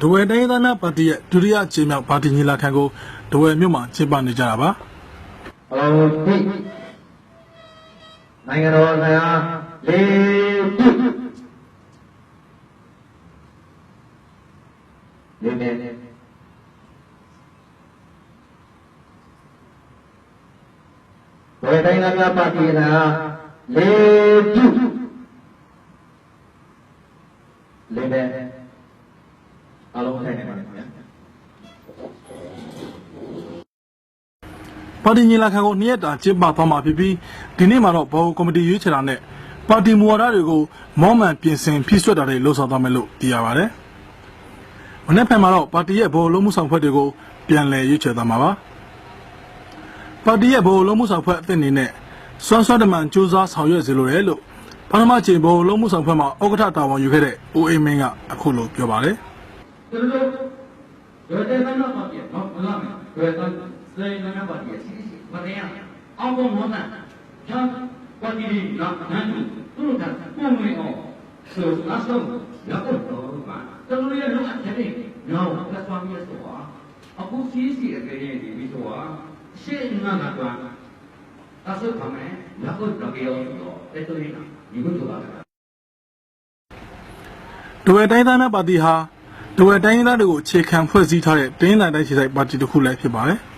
ဒဝဲတိုင်းဒေသနာပါတီရဲ့ဒုတိယအကြိမ်မြောက်ပါတီညီလာခံကိုဒဝဲမြို့မှာကျင်းပနေကြတာပါအလောင်းတိနိုင်ငံတော်ဆရာလေးပြုလေးနေဘယ်တိုင်းသားများပါတီနာလေးပြုလေးနေ အလုံးဆိုင်နေပါဗျာပါတီညီလာခံကိုနှစ်ရက်တာကျင်းပသွားမှာဖြစ်ပြီးဒီနေ့မှာတော့ဘောကော်မတီရွေးချယ်တာနဲ့ပါတီမူဝါဒတွေကိုမောမှန်ပြင်ဆင်ဖြည့်ဆွတ်တာတွေလှုပ်ဆောင်သွားမယ်လို့သိရပါတယ်။မနေ့ဖက်မှာတော့ပါတီရဲ့ဘောလုံးမှုဆောင်ဖွဲ့တွေကိုပြန်လည်ရွေးချယ်သွားမှာပါ။ပါတီရဲ့ဘောလုံးမှုဆောင်ဖွဲ့အသစ်အနေနဲ့စွမ်းစွမ်းတမန်စူးစမ်းဆောင်ရွက်စေလိုတယ်လို့ပထမချိန်ဘောလုံးမှုဆောင်ဖွဲ့မှာဥက္ကဋ္ဌတာဝန်ယူခဲ့တဲ့ဦးအေးမင်းကအခုလိုပြောပါတယ်။ ကျွန်တော်တို့ဒေသနာပါတီတော့မလားဒေသစေနာပါတီစီစီမတရားအောင်ပေါ်မနာချမ်းပါတီနာနန်းသူတို့ကပုံမင်းအောင်ဆိုအဆုံးရောက်တော့ပါကျွန်တော်ရဲ့လောက်အချက်တွေနောက်သက်သွားမြတ်ဆိုတာအခုစီစီအကယ်၍ဒီပြီးဆိုတာရှေ့ငါကတော့အဆုတ်ပါမယ်ရောက်တော့ကြောတော့တဲ့တူနေတာဒီကုသိုလ်ပါဒဝဲတိုင်းသားများပါတီဟာ ဒဝဲတိုင်းသားတွေကိုအခြေခံဖွဲ့စည်းထားတဲ့တင်းလာတိုင်းခြေဆိုင်ပါတီတစ်ခုလည်းဖြစ်ပါတယ်။